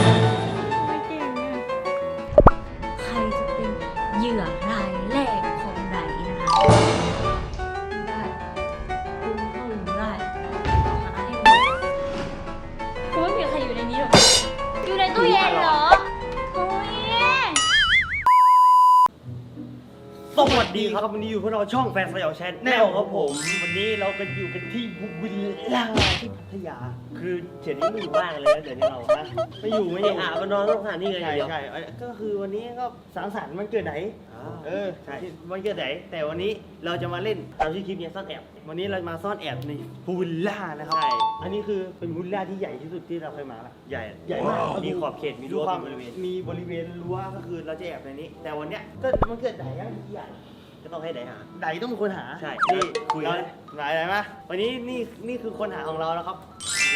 ไอยู่พวกเราช่องแฟนสยองแชนแนลครับผม วันนี้เราก็อยู่กันที่บุรีรัมย์ที่พัทยา คือเฉียดนี้ไม่อยู่บ้านกันเลยนะเดี๋ยวนี้เรานะไม่อยู่ไม่อยู่ไม่อาบนอนต้องหานี่เลยใช่เดียวใช่ก็คือวันนี้ก็สังสรรค์วันเกิดไหน เออใช่วันเกิดไหน แต่วันนี้เราจะมาเล่นตามที่คลิปเนี้ยซ่อนแอบ วันนี้เรามาซ่อนแอบในพูลวิลล่านะครับใช่อันนี้คือเป็นพูลวิลล่าที่ใหญ่ที่สุดที่เราเคยมาละใหญ่ใหญ่มากมีขอบเขตมีดูรั้วความมีบริเวณมีบริเวณรั้วก็คือเราจะแอบในนี้ แต่วันเนี้ยก็มันเกิดไหนอะที่ใหญ่ก็ ต้องให้ไหนหาไหนต้องเป็นคนหาใช่นี่คุยกันไหนไหนมาวันนี้นี่นี่คือคนหาของเราแล้วครับ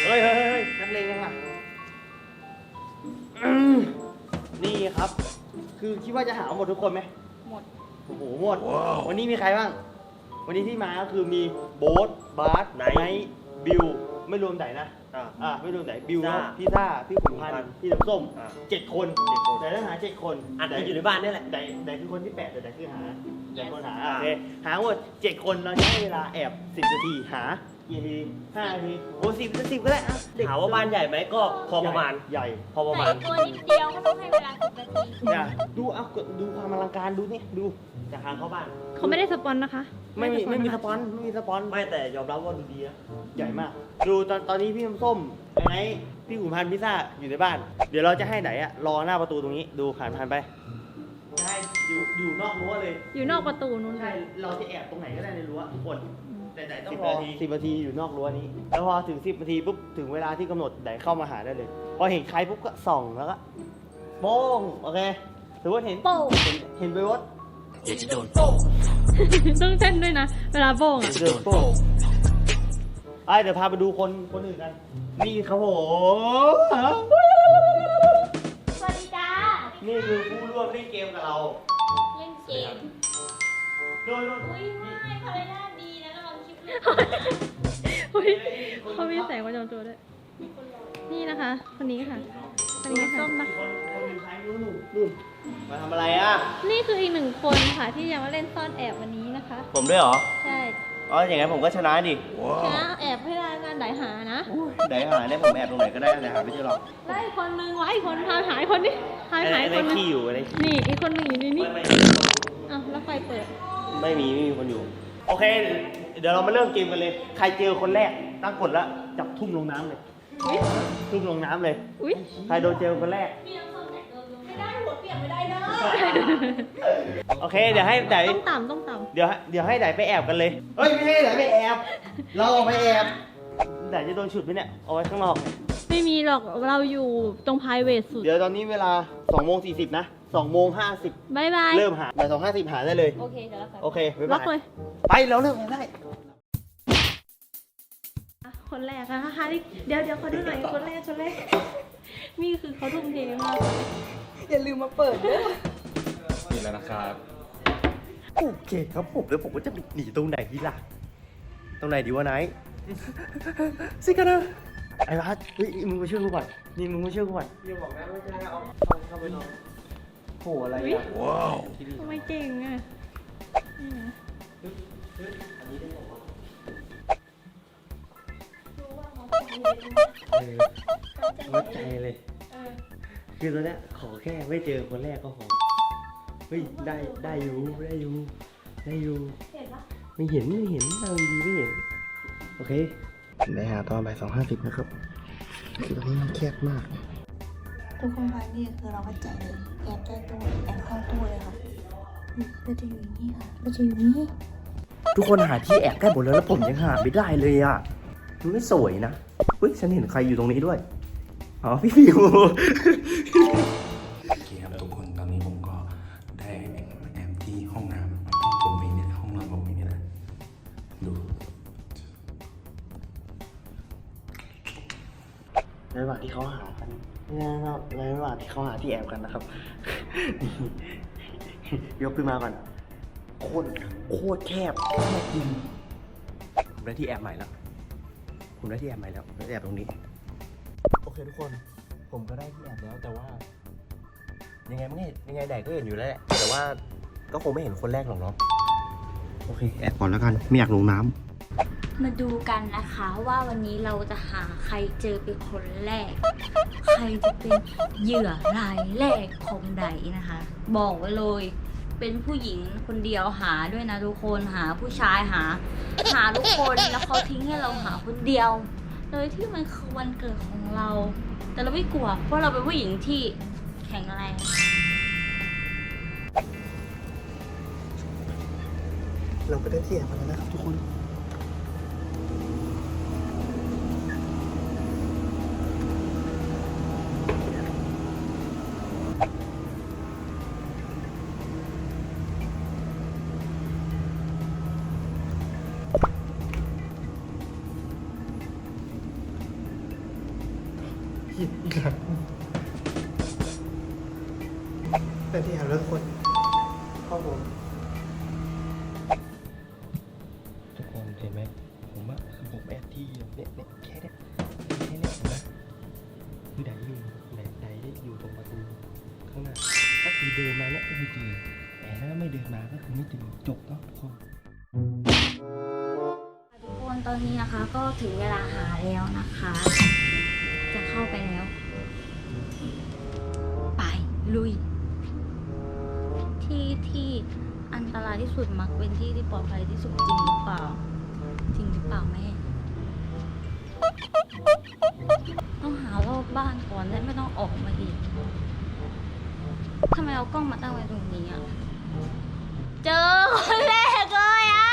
เฮ้ยเฮ้ยเฮ้ยนักเลงยังอะอืมนี่ครับ คือคิดว่าจะหาหมดทุกคนไหมหมด โอ้โหหมด วันนี้มีใครบ้าง วันนี้ที่มาก็คือมีโบ๊ทบาสไนไนท์ท์บิว ไม่รวมไหนนะ อ่า อ่าไม่รวมไหนบิวซ่าพี่ซ่าพี่ขุนพันขุนพันธ์พี่น้ำส้มอ่าเจ็ดคนเจ็ดคน แต่ต้องหาเจ็ดคนอัดกันอยู่ในบ้านนี่แหละ ไหนไหนคือคนที่แปดแต่ไหนคือหาไหนคนหาอ่าโอเคหาหมดเจ็ดคนเราจะให้เวลาแอบสิบนาทีหากี่นาทีห้านาทีโอ้สิบสิบก็ได้อะเด็กถามว่าบ้านใหญ่ไหมก็พอประมาณ ใหญ่ พอประมาณใส่ตัวนิดเดียวก็ต้องให้เวลาสิบนาทีอย่าดูเอากดดูความอลังการดูนี่ดู จากทางเข้าบ้าน เขาไม่ได้สปอนนะคะไม่มีไม่มีสนะปอนไม่มีสปอนไม่แต่ยอมรับว่าดูดีนะใหญ่มาก ดูตอนตอนนี้พี่น้ำส้มไอ้ไนท์พี่ขุนพันธ์พิซซ่าอยู่ในบ้าน เดี๋ยวเราจะให้ไหนอะรอหน้าประตูตรงนี้ดูผ่านผ่านไปจะให้อยู่อยู่นอกรั้วเลย อยู่นอกประตูนู้นเลใช่ ยเราจะแอบตรงไหนก็ได้ในรั้วทุกคน แต่ไหนต้อสิงบรอนาทีสิบนาทีอยู่นอกรั้วนี้ แล้วพอถึงสิบนาทีปุ๊บถึงเวลาที่กำหนดไหนเข้ามาหาได้เลย พอเห็นใครปุ๊บก็ส่องแล้วก็โป้งโอเคถือว่าเห็นโป้ง เห็นเห็นไปวัด ต้องเต้นด้วยนะ เวลาโป้งอะเดินโป้งไอ้เดี๋ยวพาไปดูคนคนอื่นกัน นี่ครับผมสวัสดีจ้านี่คือผู้ร่วมเล่นเกมกับเราเล่นเกม โดยโดยอุ้ยไม่ภรรยาดีนะระวังคลิปอุ้ยเขามีแสงประจำตัวด้วย นี่นะคะ คนนี้ค่ะ คนนี้ค่ะ คนคน อยู่ท้ายนู้นนู่นนู่นมาทำอะไรอะ นี่คืออีกหนึ่งคนค่ะที่ยังมาเล่นซ่อนแอบวันนี้นะคะ ผมด้วยเหรอ ใช่อ๋ออย่างงั้นผมก็ชนะดิชนะแอบให้ได้งานไหนหานะไหนหาเนี่ยผมแอบตรงไหนก็ได้แต่หาไม่เจอหรอกได้คนนึงไว้คนพาหายคนนี้หายหายไอ้คนนึงขี้อยู่อะไรขี้นี่อีกคนนึงอยู่ในนี้ไม่อ้าวแล้วไฟเปิด ไม่มีไม่มีคนอยู่ โอเค เดี๋ยวเรามาเริ่มเกมกันเลย ใครเจอคนแรกตั้งกดแล้วจับทุ่มลงน้ำเลยอุ้ยทุ่มลงน้ำเลยอุ้ยใครโดนเจอคนแรกไม่ได้หัว เปียกไม่ได้เลยโอเค เดี๋ยวให้ไดต้องต่ำต้องต่เดี๋ยวให้เดี๋ยวให้ไดไปแอบกันเลยเฮ้ยไม่ให้ไดไปแอบ เราออกไปแอบไดจะโดนฉุดไหมเนี่ยเอาไว้ข้างนอกำไม่มีหรอกเราอยู่ตรง private สุดเดี๋ยวตอนนี้เวลา2โมง40นะ2โมง50 บายบายเริ่มหาบ่ายสองห้าสิบหาได้เลย โอเคเดี๋ยวเราไปโอเคบ๊ายล็บาอกเลย ยไปเราเริ่มกันได้ คนแรกนะคะเดี๋ยวเดี๋ยวเขาดูหน่อยคนแรกคนแรก นี่คือเขาทุ่มเทมากอย่าลืมมาเปิดด้วยนี่แล้วนะครับโอเคครับผมแล้วผมก็จะหนีตรงไหนดีล่ะ ตรงไหนดีวะไนท์สิกันนะไอ้พัดเฮ้ยมึงมาช่วยกูก่อนนี่มึงมาช่วยกูก่อนอย่าบอกนะไม่ใช่เอาเข้าไปนอนโหอะไรอุ๊ยอะทำไมเก่งอะนี่นะเออ วัดใจเลยคือตอนเนี้ยขอแค่ไม่เจอคนแรกก็พอเฮ้ยได้ได้อยู่ได้อยู่ได้อยู่เห็นปะไม่เห็นไม่เห็นนั่งดีๆไม่เห็น โอเคได้หาตอนบ่ายสองห้าสิบนะครับคือตรงนี้มันแคบมาก ทุกคนคะนี่คือเราก็ใจเลยแอบใต้ตู้แอบเข้าตู้เลยค่ะนี่เราจะอยู่นี่ค่ะเราจะอยู่นี่ทุกคนหาที่แอบใกล้หมดแล้วแล้วผมยังหาไม่ได้เลยอะ มันไม่สวยนะเฮ้ยฉันเห็นใครอยู่ตรงนี้ด้วย อ๋อพี่ฟิวโอเคครับทุกคนตอนนี้ผมก็ได้แอบที่ห้องน้ำห้องผมเองเนี่ยห้องนอนผมเองเนี่ยแหละดูในระหว่างที่เขาหากันในระหว่างที่เขาหาที่แอบกันนะครับ ยกขึ้นมาก่อนโคตรโคตรแคบแคบจริงผมได้ที่แอบใหม่แล้ว ผมได้ที่แอบใหม่แล้วได้แอบตรงนี้ เคทุกคน ผมก็ได้ที่แอบแล้วแต่ว่า ยังไงมันก็เห็นยังไงแดกก็เห็นอยู่แล้วแหละแต่ว่าก็คงไม่เห็นคนแรกหรอกเนาะโอเคแอบก่อนแล้วกันไม่อยากลงน้ำมาดูกันนะคะว่าวันนี้เราจะหาใครเจอเป็นคนแรก ใครจะเป็นเหยื่อรายแรกของไดนะคะ บอกไว้เลย เป็นผู้หญิงคนเดียวหาด้วยนะทุกคนหาผู้ชายหา หาทุกคนแล้วเขาทิ้งให้เราหาคนเดียว โดยที่มันคือวันเกิดของเรา แต่เราไม่กลัว เพราะเราเป็นผู้หญิงที่แข็งแรงเราก็ได้ที่อบมาแล้วนะครับทุกคน แต่ที่แอบแล้วทุกคนข้าผมทุกคนเห็นไหมผมว่าคือผมแอบที่เนี่ยเนี่ยแค่เนี้ยแค่เนี้ยเห็นไหมคือไดอยู่ไดไดได้อยู่ตรงประตูข้างหน้าถ้าคือเดินมาเนี่ยก็คือเจอแต่ถ้าไม่เดินมาก็คือไม่เจอจบแล้วทุกคนทุกคนตอนนี้นะคะก็ถึงเวลาหาแล้วนะคะ จะเข้าไปแล้ว ไป ลุย ที่ที่อันตรายที่สุดมักเป็นที่ที่ปลอดภัยที่สุดจริงหรือเปล่า จริงหรือเปล่าแม่ ต้องหารอบบ้านก่อนและไม่ต้องออกมาอีกทำไมเอากล้องมาตั้งไว้ตรงนี้อะ เจอคนแรกเลยอะ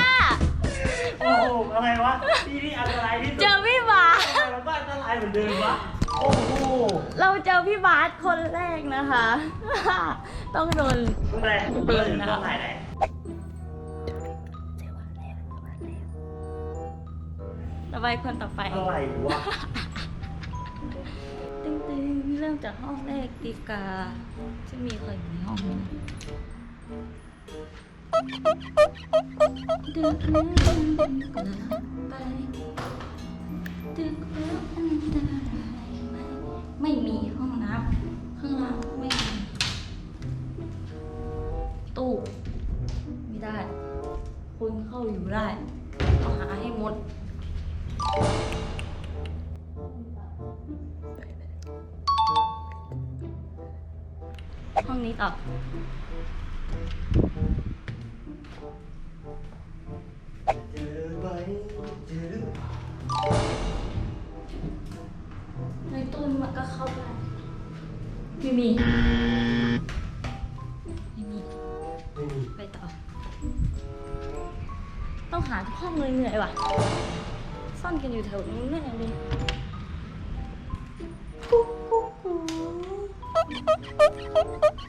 โอ้โหอะไรวะที่นี่อันตรายที่สุดเจอ เหมือนเดิมวะโอ้โหเราเจอพี่บาสคนแรกนะคะ ต้องโดนตรงไหนเปิดนะตรงไหนไหนต่อไปคนต่อไป อะไรวะตึ้งตึงๆเริ่มจากห้องแรกดีกาจะมีใครอยู่ในห้องนี้ดึกแล้วดึกแล้วไป ดึกแล้วอันตรายไหมไม่มีห้องน้ำข้างล่างไม่มีตู้ไม่ได้คุณเข้าอยู่ได้เอาหาให้หมด ห้องนี้ต่อเจอไหม ในตู้มันก็เข้าได้ไม่มี ไม่มี ไม่มีไปต่อ ต้องหาทุกห้องเลยเหนื่อยว่ะ ซ่อนกันอยู่แถวนู้นเนี่ยดิเจ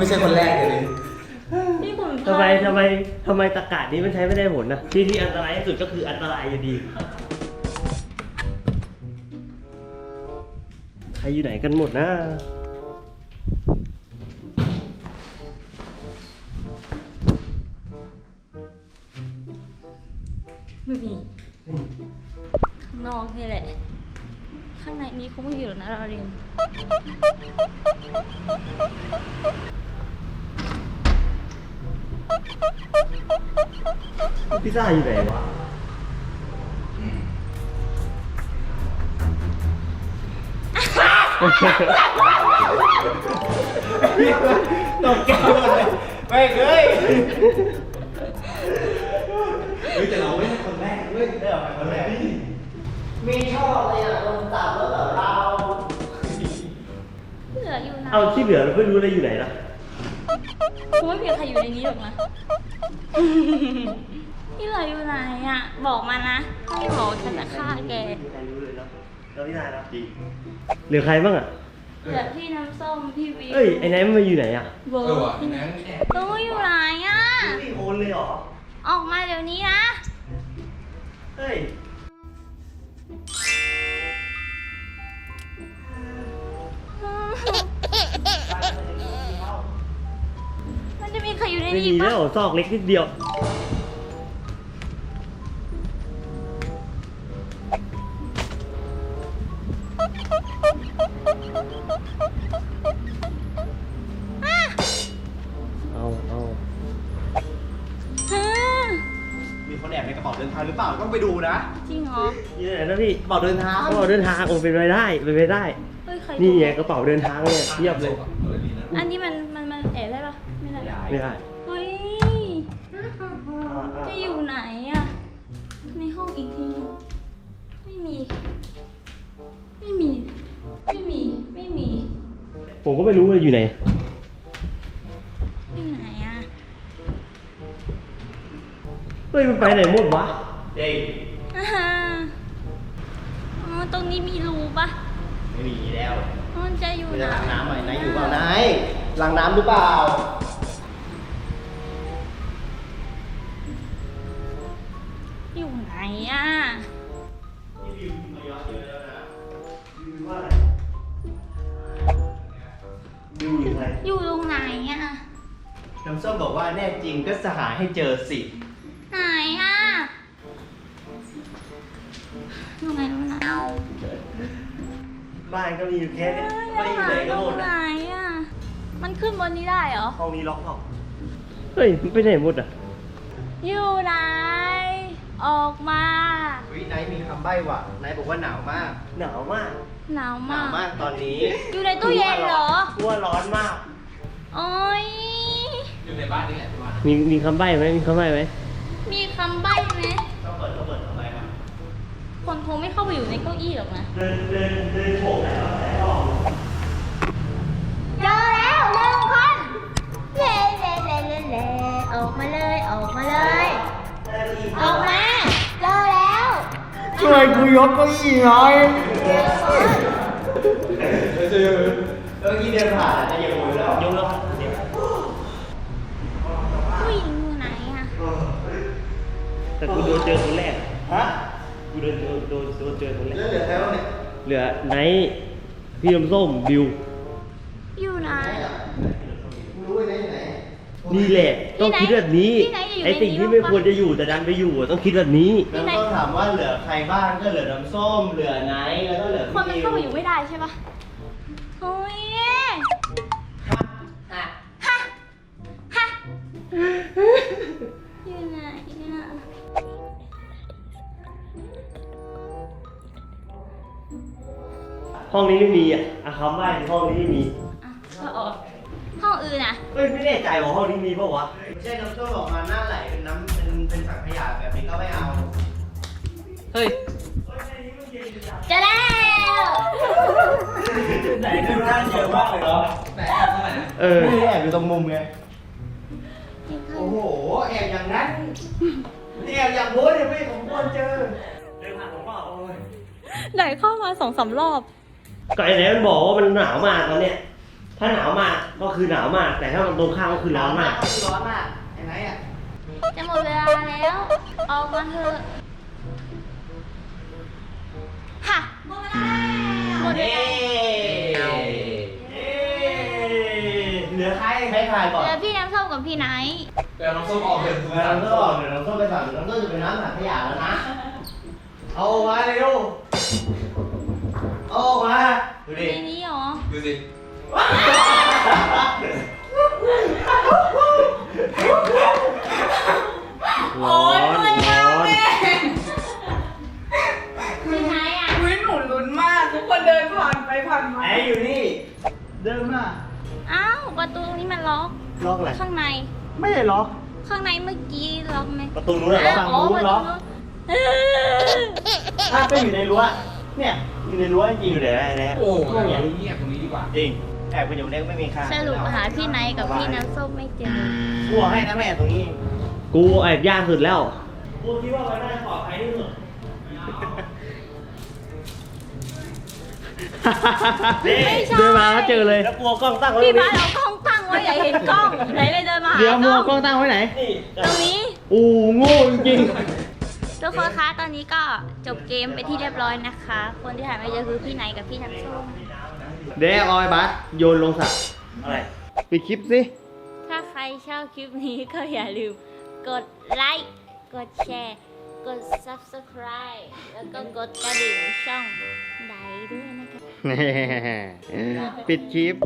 ไม่ใช่คนแรกเลยพี่ขุนพันทำไมทำไมทำไมตะกาศนี้มันใช้ไม่ได้ผลนะที่ที่อันตรายที่สุดก็คืออันตรายอยู่ดี ใครอยู่ไหนกันหมดนะ ไม่มีข้างนอกนี่แหละ ข้างในนี้คงไม่อยู่หรอกนะเราเรียน พิซซ่าอยู่ไหนวะตกใจหมดเลยไม่เคยเฮ้ยแต่เราไม่ใช่คนแรกเว้ยได้ออกไปคนแรกมีชอบเลยอะโดนจับแล้วแบบเราเหลืออยู่ไหนเอาที่เหลือเราไม่รู้เลยอยู่ไหนล่ะคงไม่มีใครอยู่ในนี้หรอกนะ ที่เหลืออยู่ไหนอะ บอกมานะถ้าไม่บอกฉันจะฆ่าแกไม่มีใครรู้เลยเนาะเราไม่ได้นะจริงเหลือใครบ้างอะเหลือพี่น้ำส้มพี่วีเอ้ยไอ้ไนท์มันมาอยู่ไหนอะโบเออว่ะพี่นั้นแอบตู้อยู่ไหนอะนี่โอนเลยเหรอ ออกมาเดี๋ยวนี้นะ เฮ้ยอ้ามันจะมีใครอยู่ในไม่นี้มีปะ แล้วซอกเล็กนิดเดียว เป๋าเดินทางหรือเปล่าต้องไปดูนะจริงเหรอ นี่ไหนนะพี่กระเป๋าเดินทางกระเป๋าเดินทางโอ้เป็นไปได้เป็นไปได้ เฮ้ยใครนี่ไงกระเป๋าเดินทางเนี่ยเทียบเลยอันนี้มันมันมันแอบได้ปะไม่ได้ไม่ได้เฮ้ย จะอยู่ไหนอะในห้องอีกทีหนึ่งไม่มี ไม่มี ไม่มี ไม่มีผมก็ไม่รู้ว่าอยู่ไหนที่ไหนอะ เฮ้ยมันไปไหนหมดวะ เด็กอ่าฮะอ๋อตรงนี้มีรูปะไม่มีแล้วมันจะอยู่ไม่ไหนได้ล้างน้ำใหม่ไหนอยู่เปล่าไหนล้างน้ำหรือเปล่า อยู่ไหนอะอยู่อยู่ไหนอยู่ตรงไหนอะน้ำส้มบอกว่าแน่จริงก็จะหาให้เจอสิ อยู่ไหนตรงไหนบ้านก็มีอยู่แค่เนี้ยเอ้ยไม่อยู่ไหนก็หมดไหนอะอะมันขึ้นบนนี้ได้เหรอ ห้องนี้ล็อกเปล่าเฮ้ยมันไปไหนหมดอะอยู่ไหน ออกมา วิไนท์มีคำใบ้ว่ะไนท์บอกว่าหนาวมาก หนาวมากหนาวหนามาวก มากตอนนี้อยู่ในตู้เย็นเหรอ กลัวร้อนมาก โอ้ย มีมีคำใบ้ไหมมีคำใบ้ไหมมีคำใบ้ไหม คนคงไม่เข้าไปอยู่ในเก้าอี้หรอกนะเดินเดินเดินโฉบไหนวะไหนออกเจอแล้วหนึ่งคนเล่เล่เล่เล่เล่ออกมาเลยออกมาเลยออกมาเจอแล้วช่วยกูยกเก้าอี้หน่อยเก้าอี้เดินผ่านจะยังโวยแล้วยกแล้วครับเดี๋ยวผู้หญิงอยู่ไหนอะแต่กูโดนเจอคนแรก ฮะ กูโดนโดนโดนโดน เจอคนแรแล้วกเหลือใครบ้างเนี่ยเหลือไนท์พี่น้ำส้มบิวอยู่ไหนกูรู้ไอ้ไหนไหนนี่แหละต้องคิดแบบนี้พี่ไหนอยู่ในไอ้สิ่งนี้ที่บ้างไม่ปะควรจะอยู่แต่ดันไปอยู่อะต้องคิดแบบนี้ แล้วก็ถามว่าเหลือใครบ้างก็เหลือน้ำส้มเหลือไนท์แล้วก็เหลือคนมันพี่เข้าไปอยู่ไม่ได้ใช่ปะโอ้ยฮะฮะอยู่ ห้องนี้ไม่มีอะอะคำใบ้ห้องนี้ไม่มีอะก็ออกห้องอื่นอะเอ้ยไม่แน่ใจว่าห้องนี้มีปะวะไม่ใช่น้ำส้มออกมาหน้าไหลเป็นน้ำเป็นเป็นสังขยาแบบนี้ก็ไม่เอาเฮ้ยเจะแล้ว ไหนดูหน้าเยอะมากเลยเหรอไหนแอบตรงไหนเออไม่ได้แอบอยู่ตรงมุมไงโอ้โหแอบอย่างนั้นแอบอย่างโบ้เนี่ยไม่สมควรเจอเดินผ่านผมเปล่าไหนเข้ามาสองสามรอบ ก็ไอ้ไหนมันบอกว่ามันหนาวมากตอนเนี้ย ถ้าหนาวมากก็คือหนาวมาก แต่ถ้ามันตรงข้ามก็คือร้อนมากร้อนมากไอ้ไหนอะจะหมดเวลาแล้วออกมาเถอะค่ะหมดเวลาหมดเวเย้ลาเหลือใครให้ทายก่อนเหลือพี่น้ำส้มกับพี่ไนท์เดี๋ยวน้ำส้มออกเดี๋ยวน้ำส้มออกเดี๋ยวน้ำส้มไปสั่งน้ำส้มจะเป็นน้ำสังขยาแล้วนะ เอามาเร็ว เอามา ดูดิ ในนี้เหรอ ดูสิ ร้อนร้อนพี่ไนท์อะ อุ้ยหนูลุ้นมาก ทุกคนเดินผ่านไปผ่านมา ไอ้อยู่นี่ เดินมา อ้าว ประตูนี้มันล็อก ล็อกอะไร ข้างใน ไม่ได้ล็อก ข้างในเมื่อกี้ล็อกไหมประตูนู้นอะล็อก ฝั่งนู้นล็อกเออถ้าก็อยู่ในรั้วเนี่ยอยู่ ในรั้วจริงอยู่ไหนได้แล้วโอ้โหเงียบตรงนี้ดีกว่าจริงแอบไปอยู่ในไม่มีค่าสรุปหาพี่ไนท์กับพี่น้ำส้มไม่เจอกูให้นะแม่ตรงนี้ กูแอบยากสุดแล้วกูคิดว่ามันน่าจะปลอดภัยที่สุดเดินมาก็เจอเลยแล้วกลัวกล้องตั้งไว้พี่บ้านเอากล้องตั้งไว้อย่าเห็นกล้องไหนเลยเดินมาเดี๋ยวมัวกล้องตั้งไว้ไหนตรงนี้โอ้โง่จริง ทุกคนคะตอนนี้ก็จบเกมไปที่เรียบร้อยนะคะ คนที่ถ่ายไม่เจอคือพี่ไนท์กับพี่น้ำส้มเดี๋ยวเอาไอ้บัสโยนลงสระอะไรปิดคลิปสิ ถ้าใครชอบคลิปนี้ก็อย่าลืม กดไลค์กดแชร์ กด subscribe แล้วก็กดกระดิ่งช่องไดด้วยนะคะ ปิดคลิป